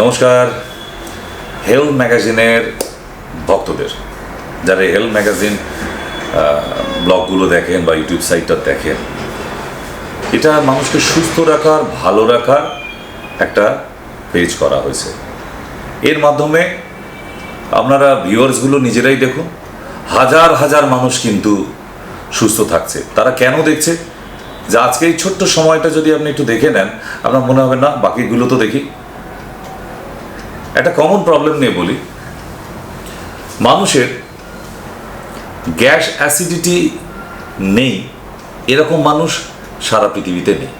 নমস্কার। হেলথ ম্যাগাজিনের ভক্তদের। যারা হেলথ ম্যাগাজিন ব্লগগুলো দেখেন বা ইউটিউব সাইটটা দেখেন, এটা মানুষকে সুস্থ রাখার, ভালো রাখার একটা পেজ করা হয়েছে। এর মাধ্যমে আপনারা ভিউয়ার্সগুলো নিজেরাই দেখুন। হাজার হাজার মানুষ কিন্তু সুস্থ থাকছে। তারা কেন দেখছে? যে আজকে এই ছোট্ট সময়টা যদি আপনি একটু দেখে নেন, আপনার মনে হবে, না, বাকিগুলো তো দেখি। একটা কমন প্রবলেম নিয়ে বলি। মানুষের গ্যাস অ্যাসিডিটি নেই, এরকম মানুষ সারা পৃথিবীতে নেই।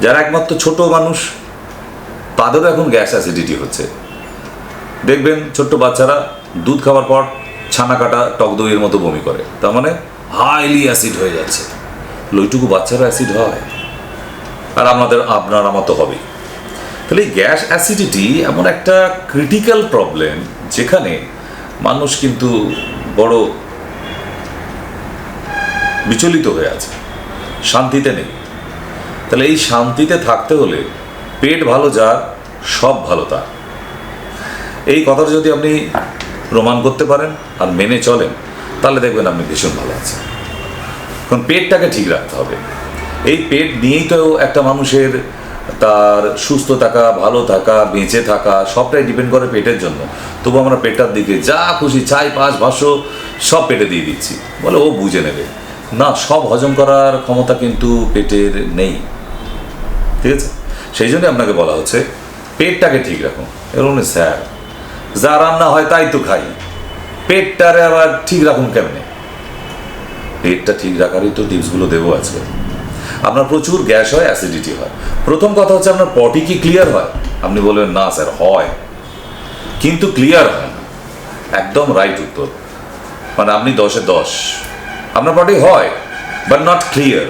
যারা একমাত্র ছোট মানুষ, তাদেরও এখন গ্যাস অ্যাসিডিটি হচ্ছে। দেখবেন ছোট্ট বাচ্চারা দুধ খাওয়ার পর ছানা কাটা, টক দইয়ের মতো বমি করে। তার মানে হাইলি অ্যাসিড হয়ে যাচ্ছে। লইটুকু বাচ্চারা অ্যাসিড হয়। আর আমাদের আপনার আমার তো হবেই। তাহলে গ্যাস অ্যাসিডিটি এমন একটা ক্রিটিক্যাল প্রবলেম যেখানে মানুষ কিন্তু বড় বিচলিত হয়ে আছে। শান্তিতে নেই। তাহলে এই শান্তিতে থাকতে হলে পেট ভালো যার, সব ভালো তার। এই কথাটা যদি আপনি প্রমাণ করতে পারেন আর মেনে চলেন, তাহলে দেখবেন আপনি ভীষণ ভালো আছেন। কারণ পেটটাকে ঠিক রাখতে হবে। এই পেট নিয়েই তো একটা মানুষের তার সুস্থ থাকা, ভালো থাকা, বেঁচে থাকা, সবটাই ডিপেন্ড করে পেটের জন্য। তবু আমরা পেটটার দিকে যা খুশি চাই, পাঁচ ভাষ্য সব পেটে দিয়ে দিচ্ছি। বলে ও বুঝে নেবে। না, সব হজম করার ক্ষমতা কিন্তু পেটের নেই। ঠিক আছে? সেই জন্য আপনাকে বলা হচ্ছে, পেটটাকে ঠিক রাখুন। এরকম স্যার, যা রান্না হয় তাই তো খাই। পেটটারে আবার ঠিক রাখুন কেমনে? পেটটা ঠিক রাখারই তো টিপসগুলো দেবো আজকে। আপনার প্রচুর গ্যাস হয় অ্যাসিডিটি হয়। প্রথম কথা হচ্ছে আপনার পটি কি ক্লিয়ার হয়? আপনি বলবেন, না স্যার, হয়। কিন্তু ক্লিয়ার হয় না। একদম রাইট উত্তর। মানে আপনি দশে দশ। আপনার পটি হয় বাট নট ক্লিয়ার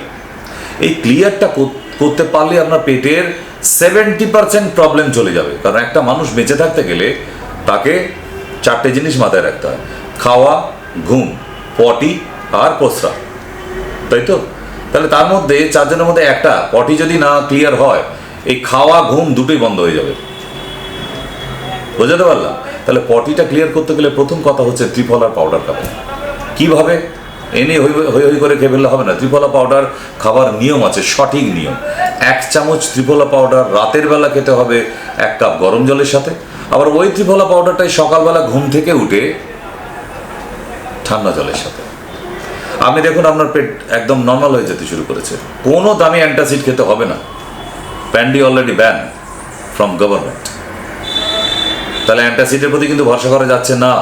এই ক্লিয়ারটা করতে পারলে আপনার পেটের সেভেন্টি পার্সেন্ট প্রবলেম চলে যাবে। কারণ একটা মানুষ বেঁচে থাকতে গেলে তাকে চারটে জিনিস মাথায় রাখতে হয়। খাওয়া, ঘুম পটি আর প্রস্রাব। তাই তো? তাহলে তার মধ্যে চারজনের মধ্যে একটা পটি যদি না ক্লিয়ার হয়, এই খাওয়া, ঘুম দুটোই বন্ধ হয়ে যাবে। বোঝাতে পারলাম? তাহলে পটিটা ক্লিয়ার করতে গেলে প্রথম কথা হচ্ছে ত্রিফলার পাউডার খাবেন কীভাবে? এনে হই হই করে খেয়ে ফেললে হবে না। ত্রিফলা পাউডার খাবার নিয়ম আছে, সঠিক নিয়ম। এক চামচ ত্রিফলা পাউডার রাতের বেলা খেতে হবে এক কাপ গরম জলের সাথে। আবার ওই ত্রিফলা পাউডারটাই সকালবেলা ঘুম থেকে উঠে ঠান্ডা জলের সাথে। আপনি দেখুন আপনার পেট একদম নর্মাল হয়ে যেতে শুরু করেছে। কোনো দামি অ্যান্টাসিড খেতে হবে না। প্যান্ডি অলরেডি ব্যান ফ্রম গভর্নমেন্ট তাহলে অ্যান্টাসিডের প্রতি কিন্তু ভরসা করা যাচ্ছে না।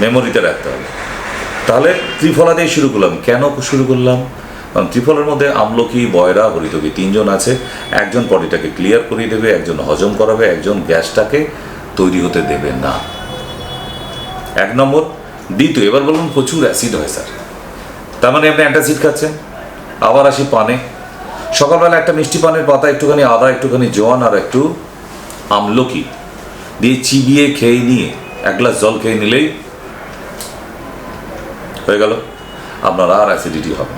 মেমোরিতে রাখতে হবে। তাহলে ত্রিফলা দিয়ে শুরু করলাম। কেন শুরু করলাম? কারণ ত্রিফলার মধ্যে আমলকি, বয়রা, হরিতকি তিনজন আছে। একজন বডিটাকে ক্লিয়ার করিয়ে দেবে, একজন হজম করাবে, একজন গ্যাসটাকে তৈরি হতে দেবে না। এক নম্বর, দ্বিতীয়, এবার বলুন প্রচুর অ্যাসিড হয় স্যার। তার মানে আপনি অ্যান্টাসিড খাচ্ছেন, আবার আসি পানে। সকালবেলা একটা মিষ্টি পানের পাতা, একটুখানি আদা, একটুখানি জোয়ান আর একটু আমলকি দিয়ে চিবিয়ে খেয়ে নিয়ে, এক গ্লাস জল খেয়ে নিলেই হয়ে গেল। আপনার আর অ্যাসিডিটি হবে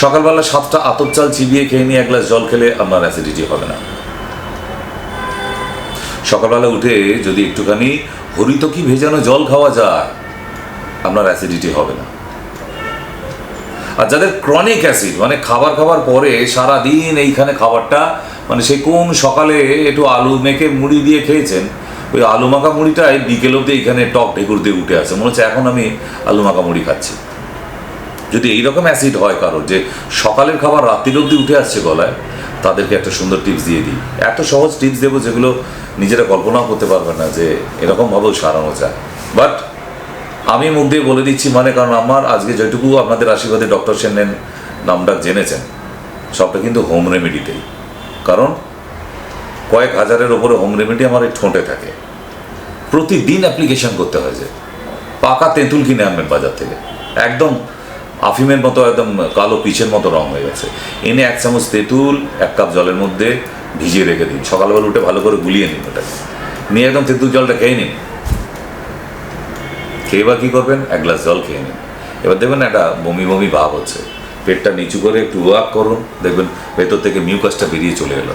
সকালবেলা সাতটা আতপ চাল চিবিয়ে খেয়ে নিয়ে এক গ্লাস জল খেলে আপনার অ্যাসিডিটি হবে না। সকালবেলা উঠে যদি একটুখানি হরিতকি ভেজানো জল খাওয়া যায়, আপনার অ্যাসিডিটি হবে না। আর যাদের ক্রনিক অ্যাসিড মানে খাবার খাবার পরে সারা দিন এইখানে খাবারটা মানে সে কোন সকালে একটু আলু মেখে মুড়ি দিয়ে খেয়েছেন, ওই আলু মাখা মুড়িটাই বিকেল অব্দি এইখানে টক ঢেকুর দিয়ে উঠে আছে। মনে হচ্ছে এখন আমি আলু মাখা মুড়ি খাচ্ছি। যদি এইরকম অ্যাসিড হয় কারোর যে সকালের খাবার রাত্রির অব্দি উঠে আসছে গলায়, তাদেরকে একটা সুন্দর টিপস দিয়ে দিই। এত সহজ টিপস দেবো যেগুলো নিজেরা কল্পনাও করতে পারবে না যে এরকমভাবেও সারানো যায়। বাট আমি মুখ দিয়ে বলে দিচ্ছি মানে কারণ আমার আজকে যেটুকু আপনাদের আশীর্বাদে ডক্টর সেনের নামটা জেনেছেন, সবটা কিন্তু হোম রেমেডিতেই কারণ কয়েক হাজারের ওপরে হোম রেমেডি আমার এই ঠোঁটে থাকে। প্রতিদিন অ্যাপ্লিকেশন করতে হয় যে, পাকা তেঁতুল কিনে আনবেন বাজার থেকে। একদম আফিমের মতো একদম কালো পিচের মতো রং হয়ে গেছে। এনে এক চামচ তেঁতুল, এক কাপ জলের মধ্যে ভিজিয়ে রেখে দিন। সকালবেলা উঠে ভালো করে গুলিয়ে নিন ওটাকে। নিয়ে একদম তেঁতুল জলটা খেয়ে নিন। খেয়ে বা কী করবেন? এক গ্লাস জল খেয়ে নিন। এবার দেখবেন একটা বমি বমি ভাব হচ্ছে। পেটটা নিচু করে একটু ওয়াক করুন। দেখবেন ভেতর থেকে মিউকাসটা বেরিয়ে চলে এলো।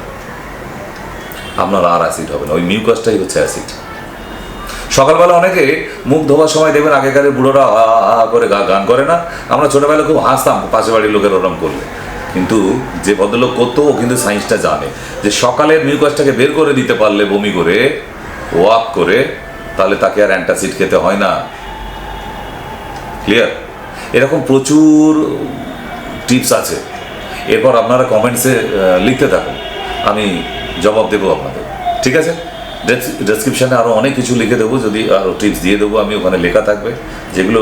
আপনার আর অ্যাসিড হবে না। ওই মিউকাসটাই হচ্ছে অ্যাসিড। সকালবেলা অনেকে মুখ ধোবার সময় দেখবেন আগেকার বুড়োরা করে গান করে না। আমরা ছোটবেলায় খুব হাসতাম পাশে বাড়ির লোকের ওরম করলে। কিন্তু যে ভদ্রলোক করতো, ও কিন্তু সায়েন্সটা জানে। যে সকালের মিউকাসটাকে বের করে দিতে পারলে বমি করে, ওয়াক করে, তাহলে তাকে আর অ্যান্টাসিড খেতে হয় না। ক্লিয়ার? এরকম প্রচুর টিপস আছে। এরপর আপনারা কমেন্টসে লিখতে থাকুন। আমি জবাব দেবো আপনাদের। ঠিক আছে? ডেসক্রিপশানে আরও অনেক কিছু লিখে দেবো, যদি আরও টিপস দিয়ে দেবো, আমি ওখানে লেখা থাকবে, যেগুলো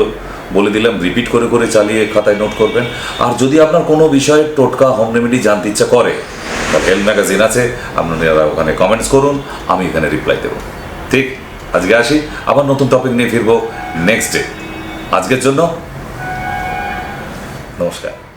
বলে দিলাম রিপিট করে করে চালিয়ে খাতায় নোট করবেন। আর যদি আপনার কোনো বিষয়ে টোটকা হোম রেমেডি জানতে ইচ্ছা করে বা হেলথ ম্যাগাজিন আছে, আপনারা ওখানে কমেন্টস করুন, আমি এখানে রিপ্লাই দেবো। ঠিক, আজকে আসি, আবার নতুন টপিক নিয়ে ফিরবো নেক্সট ডে আজকের জন্য, নমস্কার।